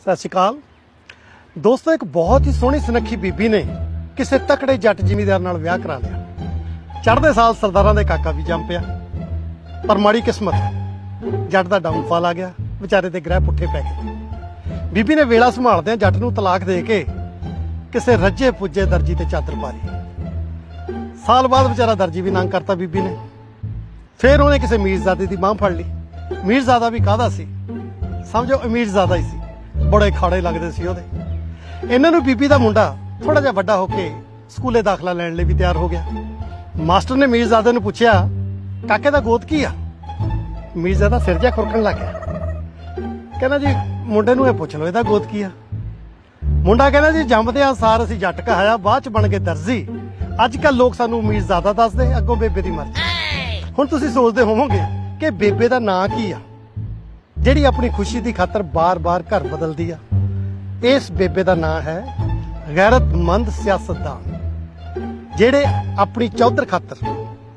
ਸਤਿ ਸ਼੍ਰੀ ਅਕਾਲ। ਦੋਸਤੋ, ਇੱਕ ਬਹੁਤ ਹੀ ਸੋਹਣੀ ਸੁਨੱਖੀ ਬੀਬੀ ਨੇ ਕਿਸੇ ਤਕੜੇ ਜੱਟ ਜ਼ਿਮੀਦਾਰ ਨਾਲ ਵਿਆਹ ਕਰਾ ਲਿਆ। ਚੜ੍ਹਦੇ ਸਾਲ ਸਰਦਾਰਾਂ ਦੇ ਕਾਕਾ ਵੀ ਜੰਮ ਪਿਆ, ਪਰ ਮਾੜੀ ਕਿਸਮਤ, ਜੱਟ ਦਾ ਡਾਊਨਫਾਲ ਆ ਗਿਆ, ਵਿਚਾਰੇ ਦੇ ਗ੍ਰਹਿ ਪੁੱਠੇ ਪੈ ਗਏ। ਬੀਬੀ ਨੇ ਵੇਲਾ ਸੰਭਾਲਦਿਆਂ ਜੱਟ ਨੂੰ ਤਲਾਕ ਦੇ ਕੇ ਕਿਸੇ ਰੱਜੇ ਪੁੱਜੇ ਦਰਜੀ ਤੇ ਚਾਦਰ ਪਾਰੀ ਸਾਲ ਬਾਅਦ ਵਿਚਾਰਾ ਦਰਜੀ ਵੀ ਨੰਗ ਕਰਤਾ ਬੀਬੀ ਨੇ। ਫਿਰ ਉਹਨੇ ਕਿਸੇ ਮੀਰਜ਼ਾਦੇ ਦੀ ਬਾਹ ਫੜ ਲਈ। ਮੀਰਜ਼ਾਦਾ ਵੀ ਕਾਹਦਾ ਸੀ? ਸਮਝੋ, ਅਮੀਰਜ਼ਾਦਾ ਹੀ ਸੀ। ਬੜੇ ਖਾੜੇ ਲੱਗਦੇ ਸੀ ਉਹਦੇ। ਇਹਨਾਂ ਨੂੰ ਬੀਬੀ ਦਾ ਮੁੰਡਾ ਥੋੜਾ ਜਿਹਾ ਵੱਡਾ ਹੋ ਕੇ ਸਕੂਲੇ ਦਾਖਲਾ ਲੈਣ ਲਈ ਵੀ ਤਿਆਰ ਹੋ ਗਿਆ। ਮਾਸਟਰ ਨੇ ਮੀਰਜ਼ਾਦੇ ਨੂੰ ਪੁੱਛਿਆ ਕਾਕੇ ਦਾ ਗੋਤ ਕੀ ਆ? ਮੀਰਜ਼ਾਦਾ ਸਿਰ ਜਿਹਾ ਖੁਰਕਣ ਲੱਗ ਗਿਆ। ਕਹਿੰਦਾ ਜੀ ਮੁੰਡੇ ਨੂੰ ਇਹ ਪੁੱਛ ਲਓ ਇਹਦਾ ਗੋਤ ਕੀ ਆ? ਮੁੰਡਾ ਕਹਿੰਦਾ ਜੀ ਜੰਮਦੇ ਆ ਸਾਰ ਅਸੀਂ ਜੱਟ ਕਹਾਇਆ ਬਾਅਦ ਚ ਬਣ ਕੇ ਦਰਜੀ। ਅੱਜ ਕੱਲ ਲੋਕ ਸਾਨੂੰ ਮੀਰਜ਼ਾਦਾ ਦੱਸਦੇ ਅੱਗੋਂ ਬੇਬੇ ਦੀ ਮਰਜ਼ੀ। ਹੁਣ ਤੁਸੀਂ ਸੋਚਦੇ ਹੋਵੋਗੇ ਕਿ ਬੇਬੇ ਦਾ ਨਾਂ ਕੀ ਆ? ਜਿਹੜੀ ਆਪਣੀ ਖੁਸ਼ੀ ਦੀ ਖਾਤਰ ਬਾਰ-ਬਾਰ ਘਰ ਬਦਲਦੀ ਆ। ਇਸ ਬੇਬੇ ਦਾ ਨਾਂ ਹੈ ਗੈਰਤਮੰਦ ਸਿਆਸਤਦਾਨ, ਜਿਹੜੇ ਆਪਣੀ ਚੌਧਰ ਖਾਤਰ,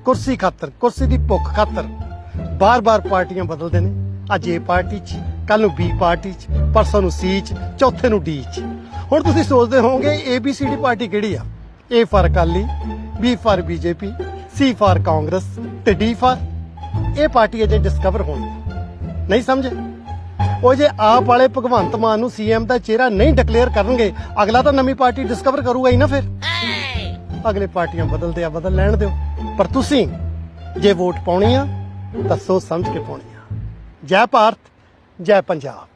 ਕੁਰਸੀ ਖਾਤਰ, ਕੁਰਸੀ ਦੀ ਭੁੱਖ ਖਾਤਰ ਬਾਰ-ਬਾਰ ਪਾਰਟੀਆਂ ਬਦਲਦੇ ਨੇ। ਅੱਜ ਇਹ ਪਾਰਟੀ 'ਚ ਕੱਲ ਨੂੰ ਬੀ ਪਾਰਟੀ 'ਚ, ਪਰਸੋਂ ਨੂੰ ਸੀ 'ਚ, ਚੌਥੇ ਨੂੰ ਡੀ 'ਚ। ਹੁਣ ਤੁਸੀਂ ਸੋਚਦੇ ਹੋਵੋਗੇ A B C D party ਕਿਹੜੀ ਆ? A for Akali B for BJP C for Congress ਤੇ ਡੀ ਫਾਰ। ਇਹ ਪਾਰਟੀ ਅਜੇ ਡਿਸਕਵਰ ਹੋਣੀ। ਨਹੀਂ ਸਮਝੇ? ਉਹ ਜੇ ਆਪ ਵਾਲੇ ਭਗਵੰਤ ਮਾਨ ਨੂੰ ਸੀਐਮ ਦਾ ਚਿਹਰਾ ਨਹੀਂ ਡਿਕਲੇਅਰ ਕਰਨਗੇ, ਅਗਲਾ ਤਾਂ ਨਵੀਂ ਪਾਰਟੀ ਡਿਸਕਵਰ ਕਰੂਗਾ ਹੀ ਨਾ ਫਿਰ। ਅਗਲੇ ਪਾਰਟੀਆਂ ਬਦਲਦੇ ਆ, ਬਦਲ ਲੈਣ ਦਿਓ। ਪਰ ਤੁਸੀਂ, ਜੇ ਵੋਟ ਪਾਉਣੀ ਆ ਤਾਂ ਸੋਚ ਸਮਝ ਕੇ ਪਾਉਣੀ ਆ। ਜੈ ਭਾਰਤ, ਜੈ ਪੰਜਾਬ।